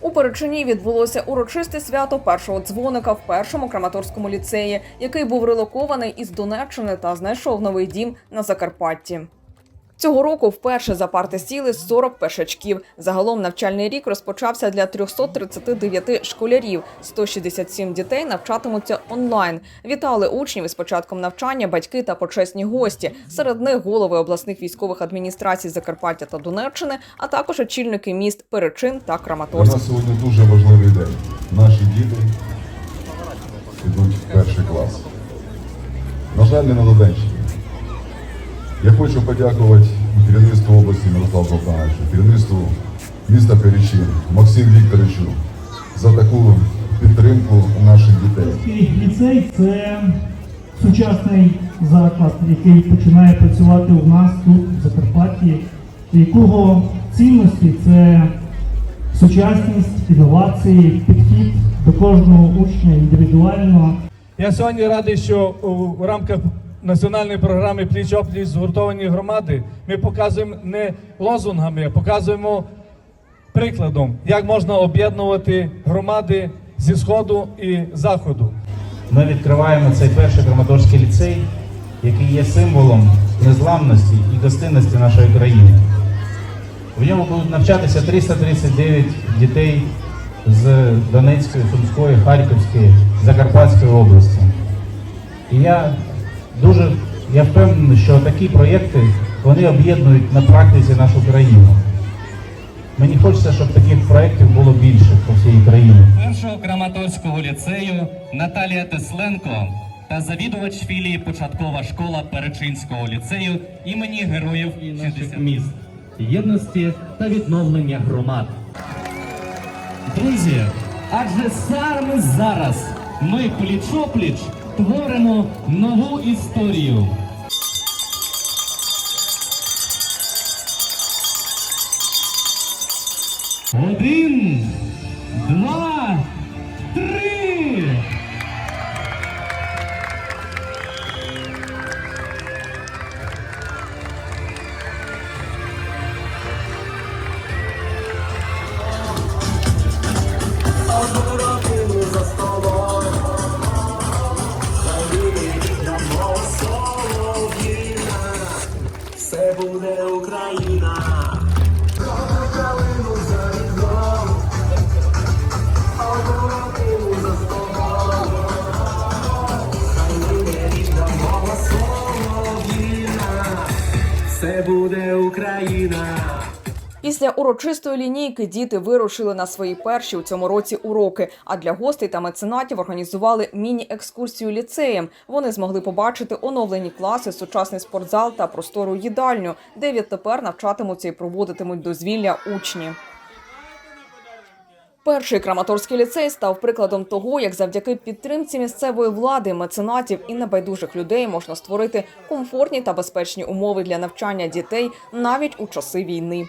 У Перечині відбулося урочисте свято першого дзвоника в першому Краматорському ліцеї, який був релокований із Донеччини та знайшов новий дім на Закарпатті. Цього року вперше за парти сіли 40 пешачків. Загалом навчальний рік розпочався для 339 школярів. 167 дітей навчатимуться онлайн. Вітали учнів із початком навчання, батьки та почесні гості. Серед них голови обласних військових адміністрацій Закарпаття та Донеччини, а також очільники міст Перечин та Для Краматорськ. нас сьогодні дуже важливий день. Наші діти йдуть в перший клас. На жаль, не на Донеччині. Я хочу подякувати керівництву області Мирославу Богдановичу, керівництву міста Перечин, Максиму Вікторовичу за таку підтримку наших дітей. Ліцей це сучасний заклад, який починає працювати у нас тут, в Закарпатті, якого цінності це сучасність, інновації, підхід до кожного учня індивідуально. Я сьогодні радий, що у рамках національної програми пліч опліч згуртовані громади ми показуємо не лозунгами, а показуємо прикладом, як можна об'єднувати громади зі сходу і заходу. Ми відкриваємо цей перший Краматорський ліцей, який є символом незламності і гостинності нашої країни. В ньому будуть навчатися 339 дітей з Донецької, Сумської, Харківської, Закарпатської області. І я дуже я впевнений, що такі проєкти вони об'єднують на практиці нашу країну. Мені хочеться, щоб таких проєктів було більше по всій країні. першого Краматорського ліцею Наталія Тесленко та завідувач філії початкова школа Перечинського ліцею імені Героїв 60 міст. єдності та відновлення громад. Друзі, адже саме зараз ми пліч-опліч творимо нову історію. Один, буде Україна. Після урочистої лінійки діти вирушили на свої перші у цьому році уроки. А для гостей та меценатів організували міні-екскурсію ліцеєм. Вони змогли побачити оновлені класи, сучасний спортзал та простору їдальню, де відтепер навчатимуться і проводитимуть дозвілля учні. Перший Краматорський ліцей став прикладом того, як завдяки підтримці місцевої влади, меценатів і небайдужих людей можна створити комфортні та безпечні умови для навчання дітей навіть у часи війни.